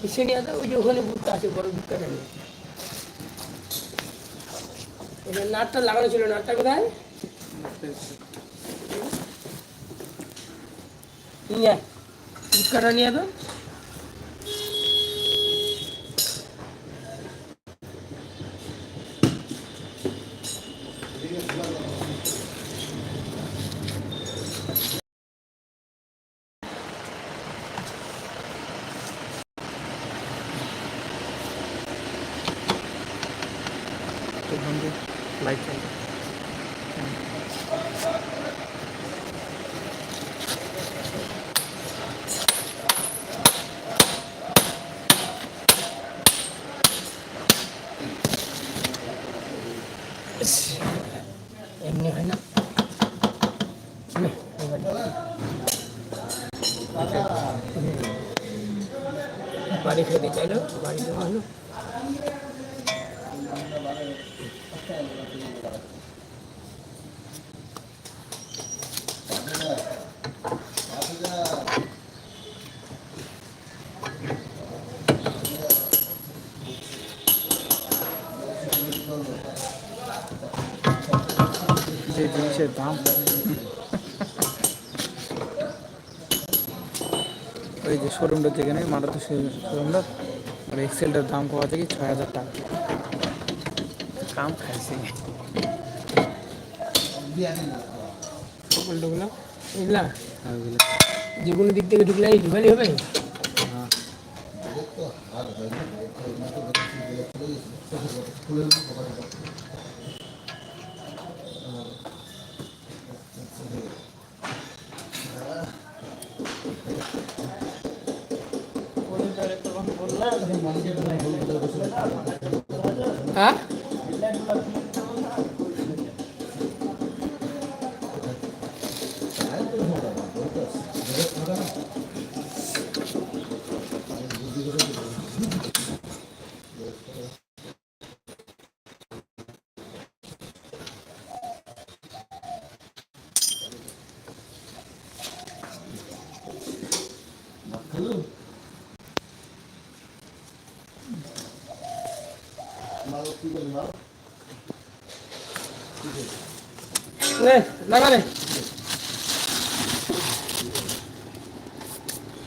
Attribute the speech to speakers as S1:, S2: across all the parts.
S1: কিসে নিয়ে ওই যে ওখানে বুটটা আছে, বড় নেই ওটা নাটটা লাগানো ছিল, নাটটা কোথায়? নিয়ে আয় নিয়ে তো। বাড়ি খেতে চাইলো বাড়িতে ভালো
S2: জিনিসের দাম ওই যে শোরুমটা যেখানে মারাতে শোরুমটা আর এক্সেলটার দাম পাওয়া যায় ছয় হাজার টাকা। কাম খাইছে।
S1: এগুলা? যে কোনো দিক থেকে ঢুকলে ঢুকালি হবে? হ্যাঁ।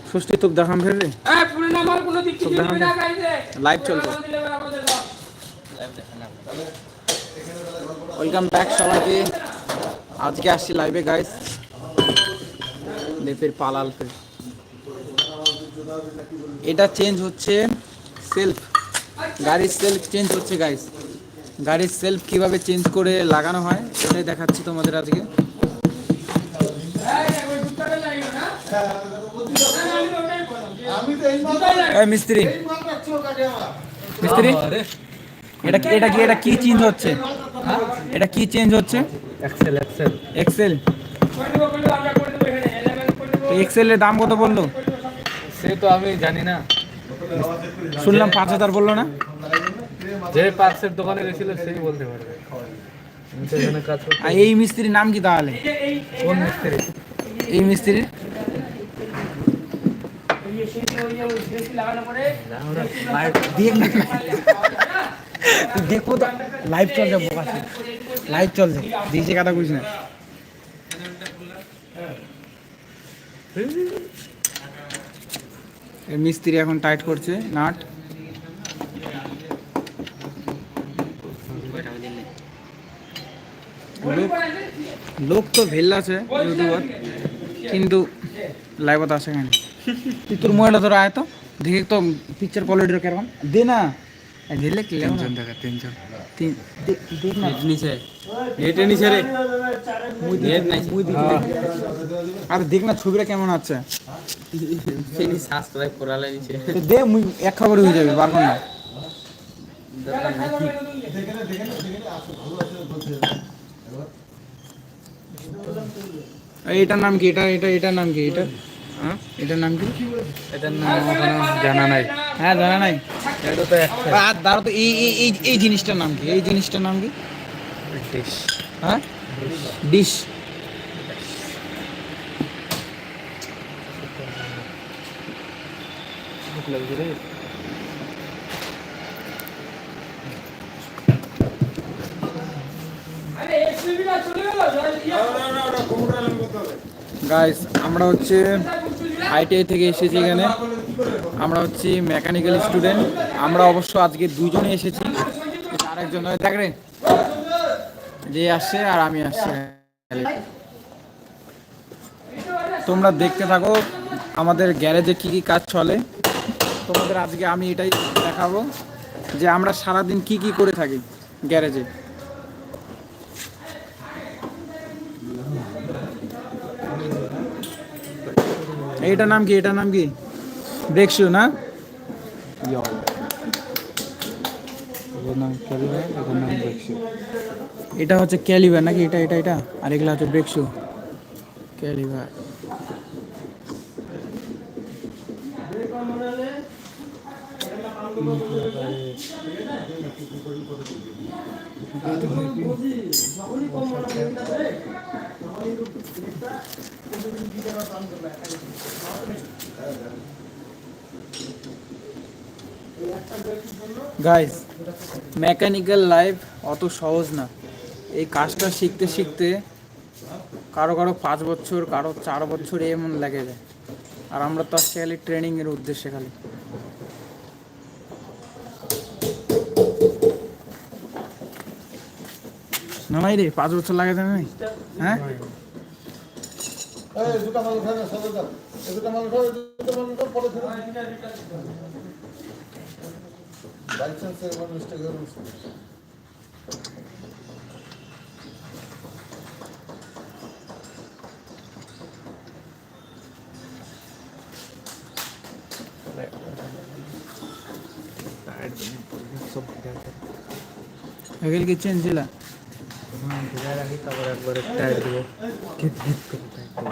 S2: ষষ্ঠী তোকে দেখাম লাইভ ওয়েলকাম ব্যাক সবাইকে। আজকে আসছি লাইভে গাইস লেপের পালাল ফের। এটা চেঞ্জ হচ্ছে সেলফ গাড়ির সেলফ চেঞ্জ হচ্ছে গাইস গাড়ির সেলফ কীভাবে চেঞ্জ করে লাগানো হয় সেটাই দেখাচ্ছি তোমাদের আজকে। মিস্ত্রি। মিস্ত্রি এটা কি এটা কি এটা কি চেঞ্জ হচ্ছে? এটা কি চেঞ্জ হচ্ছে?
S3: এক্সেল এক্সেল
S2: এক্সেল এক্সেলের দাম কত বলল?
S3: সে তো আমি জানি না।
S2: শুনলাম পাঁচ হাজার বলল না।
S3: যে পার্সের দোকানে গেছিল সেই বলতে পারবে।
S2: এই মিস্ত্রির নাম কি তাহলে?
S3: কোন মিস্ত্রি?
S2: এই মিস্ত্রির দেখ দেখো তো লাইভ চলছে বোকা লাইভ চলছে। দিয়েছে কথা বুঝ না। এই মিস্ত্রি এখন টাইট করছে নাট। লোক লোক তো ভেল আছে ইউটিউবার কিন্তু লাইভত আসে কেন? তুই তোর মোবাইলটা ধরো আয় তো দেখে তো পিকচার কোয়ালিটির কেরকম। দে না। ঢেলে কি তিনজন দেখা তিনজন। তিন দেখ না।
S3: নিচে। নেটে নিচে রে। নেট নাই।
S2: মুই দেখি আর দেখ না ছবিটা কেমন আছে।
S3: সেই সাবস্ক্রাইব করালে নিচে।
S2: দে মুই এক খবর হয়ে যাবে পারব না। এটার নাম কি? এটা এটা এটার নাম কি? এটা? হ্যাঁ এটার নাম কি?
S3: এটার নাম জানা নাই।
S2: হ্যাঁ জানা নাই।
S3: এটা তো
S2: আর দাঁড়ো তো এই এই এই এই জিনিসটার নাম কি? এই জিনিসটার নাম কি?
S3: ডিশ
S2: হ্যাঁ? ডিশ
S3: ভুক লাগছে রে
S2: গাইস আমরা হচ্ছে আইটিআই থেকে এসেছি এখানে। আমরা হচ্ছে মেকানিক্যাল স্টুডেন্ট আমরা অবশ্য আজকে দুজনে এসেছি। ওই দেখ রে। যে আসছে আর আমি আসছি। তোমরা দেখতে থাকো, আমাদের গ্যারেজে কি কি কাজ চলে। তোমাদের আজকে আমি এটাই দেখাবো যে আমরা সারাদিন কি কি করে থাকি গ্যারেজে। এইটার নাম কি এটার নাম কি ব্রেকশু না
S3: এটার নাম ক্যালিভার এটার নাম ব্রেকশু
S2: এটা হচ্ছে ক্যালিভার নাকি এটা এটা এটা আর এগুলো হচ্ছে brake shoe caliper guys mechanical life অত সহজ না। এই কাজটা শিখতে শিখতে কারও কারও পাঁচ বছর, কারও চার বছর এমন লেগে যায়। আর আমরা তো আসছি খালি ট্রেনিংয়ের উদ্দেশ্যে খালি। না নাই রে, পাঁচ বছর লাগে না হ্যাঁ?
S4: এই দুটা মাল উঠায় না সবাই দাও এই দুটা মাল উঠাও এই দুটা মাল উঠাও পরে ফেরত বাই চান্স এর মিস্টেক হয়ে গেছে
S3: সব ভিজা
S2: এগুলো কি চেঞ্জ ছিল
S3: ভিজা রাখি তারপর একবার টায়ার দেবো গিট গিট করে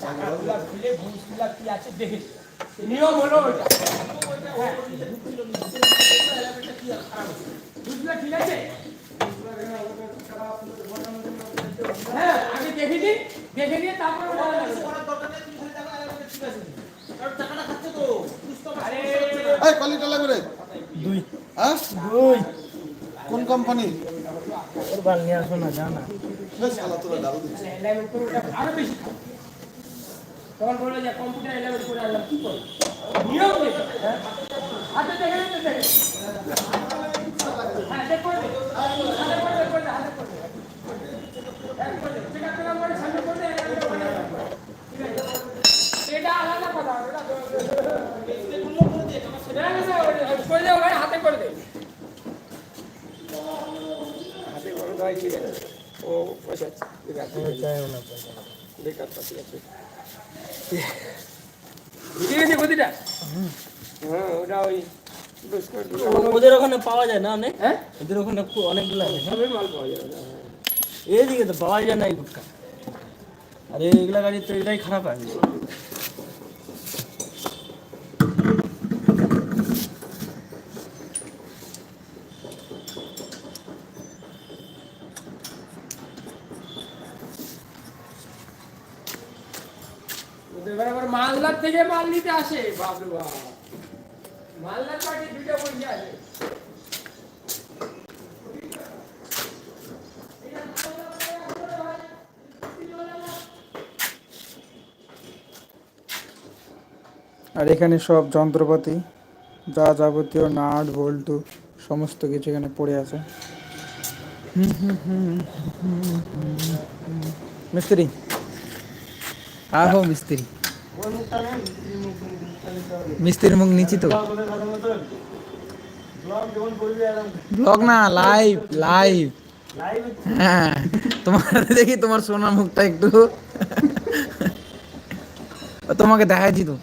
S3: টায়ার দেবো
S1: নিয়ম হলো ওইটা বুঝলে ঠিক আছে হ্যাঁ আগে দেখে দিন দেখে নিয়ে তারপরে বলা যাবে
S4: কোয়ালিটি লাগবে দুই। হ্যাঁ? দুই। কোন কোম্পানি
S3: ওর নিয়ে আসো না জানা।
S1: আরও বেশি। তখন বলে যে কম্পিউটার এলাইনমেন্ট করে আনলাম কি করে নিয়ম নেই হ্যাঁ? হাতে দেখে নিতে দেখে হ্যাঁ দেখ করে দে। হাতে করে দে, করে হাতে করে দে। এক করে দে। ঠিক আছে, এরকম করে সামনে করে দে, এরকম করে দে। ঠিক আছে? এটা আলাদা কথা ওটা না, না, না, ওটা করে দে ওখানে হাতে করে দে হাতে করে দেওয়াই ঠিক আছে ও পয়সা আছে ঠিক আছে বেকার তো ঠিক আছে
S5: ওদের ওখানে পাওয়া যায় না অনেক?
S1: হ্যাঁ?
S5: ওদের ওখানে অনেকগুলো আছে।
S1: সবই মাল পাওয়া যাবে না।
S5: এইদিকে তো পাওয়া যায় না এই গুটকা। আর এইগুলা গাড়ি তো এটাই খারাপ আছে।
S1: এবার আবার মালদার থেকে মাল নিতে আসে। বাপ। মালদার পার্টি দুইটা পয়সা আছে
S2: আর এখানে সব যন্ত্রপাতি যা যাবতীয় নাট বল্টু সমস্ত কিছু এখানে পড়ে আছে। মিস্ত্রি। আহো মিস্ত্রি। মিস্ত্রির মুখ নিচি তো।
S5: ব্লগ
S2: না লাইভ লাইভ হ্যাঁ তোমার দেখি তোমার সোনার মুখটা একটু। তোমাকে দেখাইছি তো।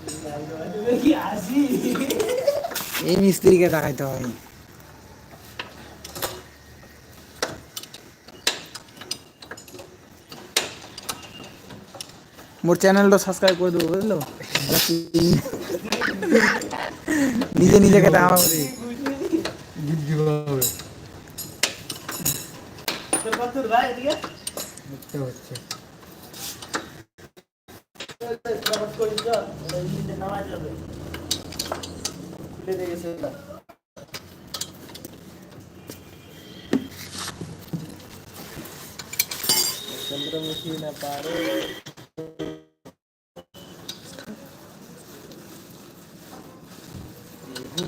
S2: এই মিস্ত্রিকে দেখাইতে হয়। মোর চ্যানেলটা সাবস্ক্রাইব করে দেবো বুঝলো? নিজে নিজেকে দেখা হবে
S3: কীভাবে
S5: তোর কত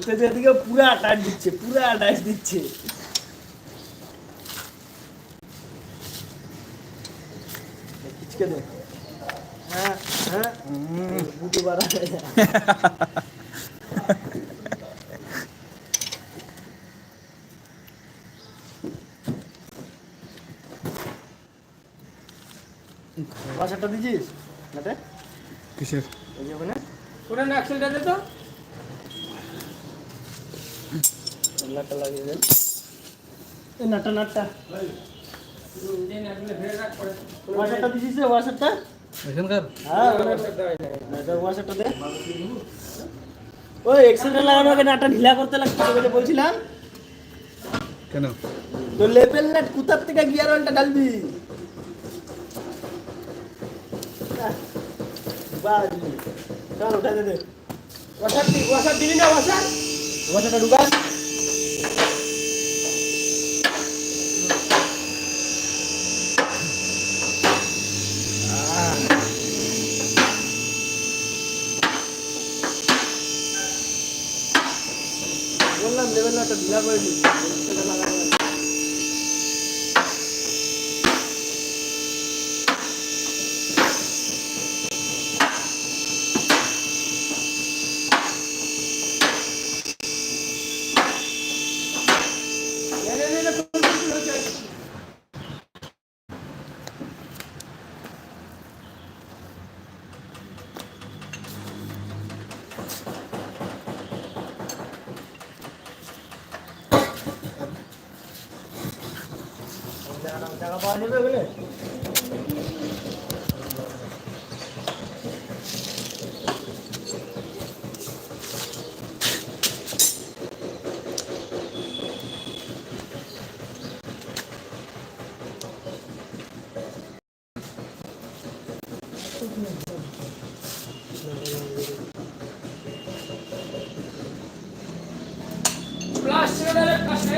S5: ঘুরতে যেদিকে পুরা টাইট দিচ্ছে পুরা টাইট দিচ্ছে। খিচকে দে। হ্যাঁ হ্যাঁ। বুটু বাড়া বাসাটা দিছিস
S2: কিসের?
S5: যে ওখানে।
S1: পুরো অ্যাক্সেলটা দে তো।
S5: নাটটা লাগিয়ে দেন এই নাটটা নাটটা ওয়াশারটা দিছিস রে ওয়াশারটা
S3: এখানকার
S5: হ্যাঁ ওয়াশারটা দে। ওই এক্সেলটা লাগানো আগে নাটটা ঢিলা করতে লাগছে বলে বলছিলাম।
S3: কেন?
S5: তো লেভেল নেট কোথার থেকে গিয়ার অয়েলটা ডালবি বাজলি চল উঠা দে দে।
S1: ওয়াসার দি না ওয়াসার
S5: ওয়াশারটা ঢুকা লেভেল নেটটা ঢিলা করে দিই এক্সেলটা লাগানো আছে।
S1: নে নে নে নে ফুল ফুল হচ্ছে
S5: টাকা পাওয়া যাবে ওগুলো
S1: প্লাস ছেড়ে দে পাশে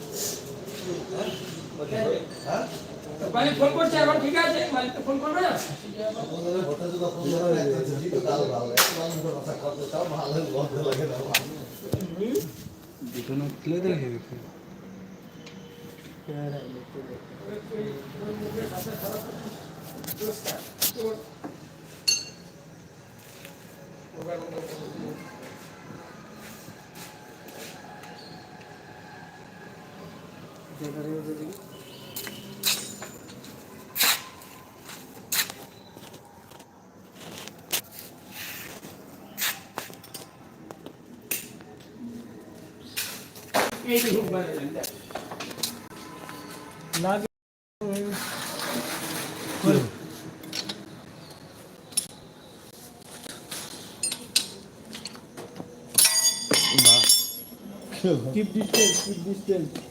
S1: মালিক ফোন করছে, এখন ঠিক আছে মালিক ফোন করবে? না
S4: ওটা যদি ফোন করে একটা ছবি তো
S5: Keep distance, keep distance.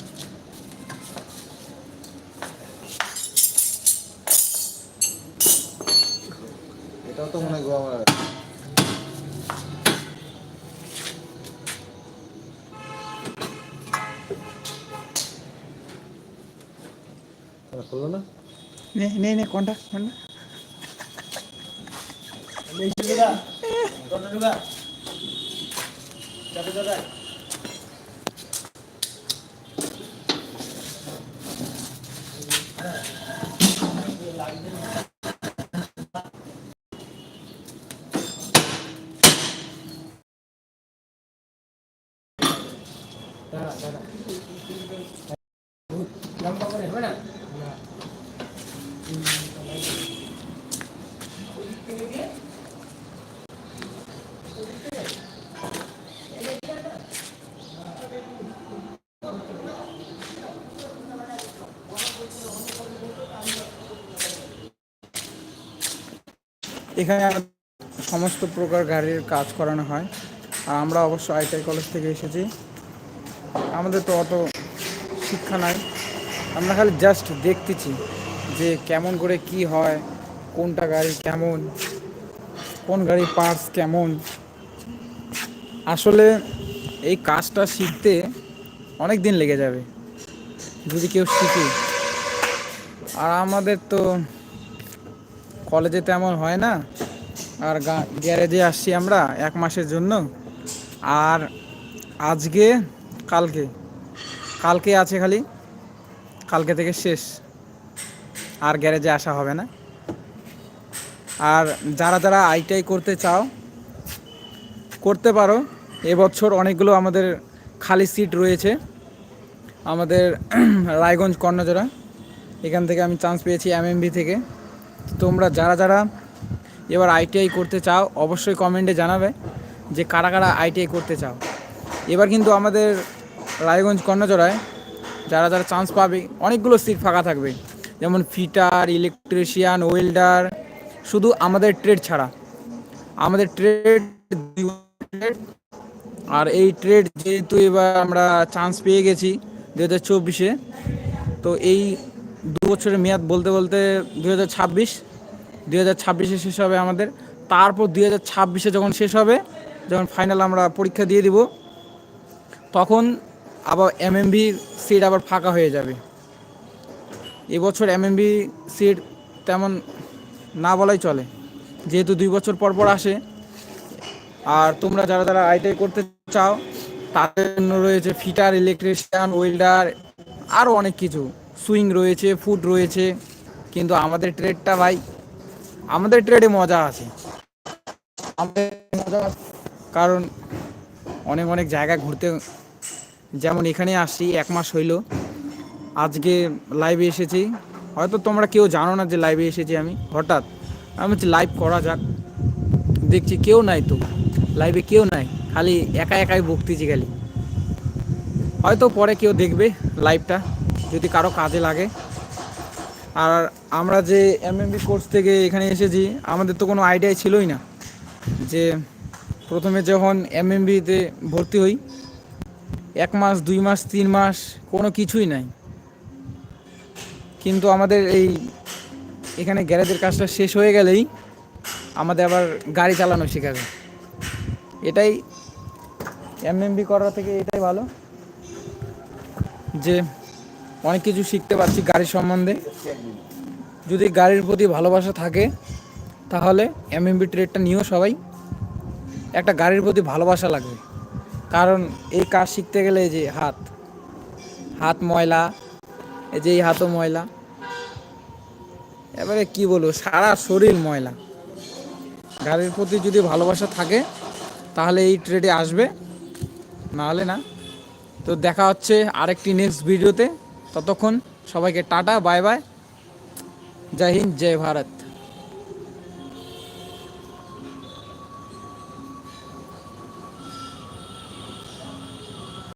S5: নে
S4: নে
S2: নে কোনটা কোনটা
S5: এই ছেলেটা কত টাকা চাপে দাদা।
S2: এখানে সমস্ত প্রকার গাড়ির কাজ করানো হয়। আর আমরা অবশ্য আইটিআই কলেজ থেকে এসেছি। আমাদের তো অত শিক্ষা নাই। আমরা খালি জাস্ট দেখতেছি যে কেমন করে কি হয়, কোনটা গাড়ি কেমন, কোন গাড়ির পার্টস কেমন। আসলে এই কাজটা শিখতে অনেক দিন লেগে যাবে, যদি কেউ শিখে। আর আমাদের তো কলেজে তেমন হয় না। আর গ্যারেজে আসছি আমরা এক মাসের জন্য। আর আজকে, কালকে কালকে আছে খালি। কালকে থেকে শেষ। আর গ্যারেজে আসা হবে না। আর যারা যারা আইটিআই করতে চাও, করতে পারো। এবছর অনেকগুলো আমাদের খালি সিট রয়েছে। আমাদের রায়গঞ্জ, কর্ণজোড়া। এখান থেকে আমি চান্স পেয়েছি এমএমবি থেকে। তোমরা যারা যারা এবার আইটিআই করতে চাও, অবশ্যই কমেন্টে জানাবে যে কারা কারা আইটিআই করতে চাও। এবার কিন্তু আমাদের রায়গঞ্জ কর্ণচড়ায় যারা যারা চান্স পাবে, অনেকগুলো সিট ফাঁকা থাকবে। যেমন ফিটার ইলেকট্রিশিয়ান ওয়েল্ডার শুধু আমাদের ট্রেড ছাড়া। আমাদের ট্রেড আর এই ট্রেড যেহেতু এবার আমরা চান্স পেয়ে গেছি দু হাজার চব্বিশে, তো এই দু বছরের মেয়াদ বলতে বলতে দু হাজার ছাব্বিশ দু হাজার ছাব্বিশে শেষ হবে আমাদের। তারপর দু হাজার ছাব্বিশে যখন শেষ হবে, যখন ফাইনাল আমরা পরীক্ষা দিয়ে দিব, তখন আবার এম এমএমবি সিট আবার ফাঁকা হয়ে যাবে। এবছর এম এমএমবি সিট তেমন না বলাই চলে। যেহেতু দুই বছর পর পর আসে, আর তোমরা যারা যারা আইটিআই করতে চাও, তাদের জন্য রয়েছে ফিটার ইলেকট্রিশিয়ান ওয়েল্ডার আরও অনেক কিছু। সুইং রয়েছে ফুড রয়েছে, কিন্তু আমাদের ট্রেডটা ভাই, আমাদের ট্রেডে মজা আছে। আমাদের মজা কারণ অনেক অনেক জায়গা ঘুরতে, যেমন এখানে আসছি, এক মাস হইল, আজকে লাইভে এসেছি। হয়তো তোমরা কেউ জানো না যে লাইভে এসেছি আমি, হঠাৎ। আমি হচ্ছে লাইভ করা যাক, দেখছি কেউ নাই তো লাইভে কেউ নাই, খালি একা একাই বকতেছি খালি। হয়তো পরে কেউ দেখবে লাইভটা যদি কারও কাজে লাগে। আর আমরা যে এমএমবি কোর্স থেকে এখানে এসেছি, আমাদের তো কোনো আইডিয়াই ছিলই না যে প্রথমে যখন এমএমবিতে ভর্তি হই, এক মাস, দুই মাস, তিন মাস, কোনো কিছুই নাই। কিন্তু আমাদের এই এখানে গ্যারেজের কাজটা শেষ হয়ে গেলেই আমাদের আবার গাড়ি চালানো শেখাবে। এটাই এমএমবি করা থেকে এটাই ভালো যে অনেক কিছু শিখতে পারছি গাড়ির সম্বন্ধে। যদি গাড়ির প্রতি ভালোবাসা থাকে, তাহলে এম এমএমবি ট্রেডটা নিয়েও সবাই। একটা গাড়ির প্রতি ভালোবাসা লাগবে। কারণ এই কাজ শিখতে গেলে যে হাত হাত ময়লা, এই যে এই হাতও ময়লা। এবারে কি বলব, সারা শরীর ময়লা। গাড়ির প্রতি যদি ভালোবাসা থাকে, তাহলে এই ট্রেডে আসবে। নাহলে না। তো দেখা হচ্ছে আরেকটি নেক্সট ভিডিওতে ততক্ষণ সবাইকে টাটা বাই বাই। জয় হিন্দ জয় ভারত।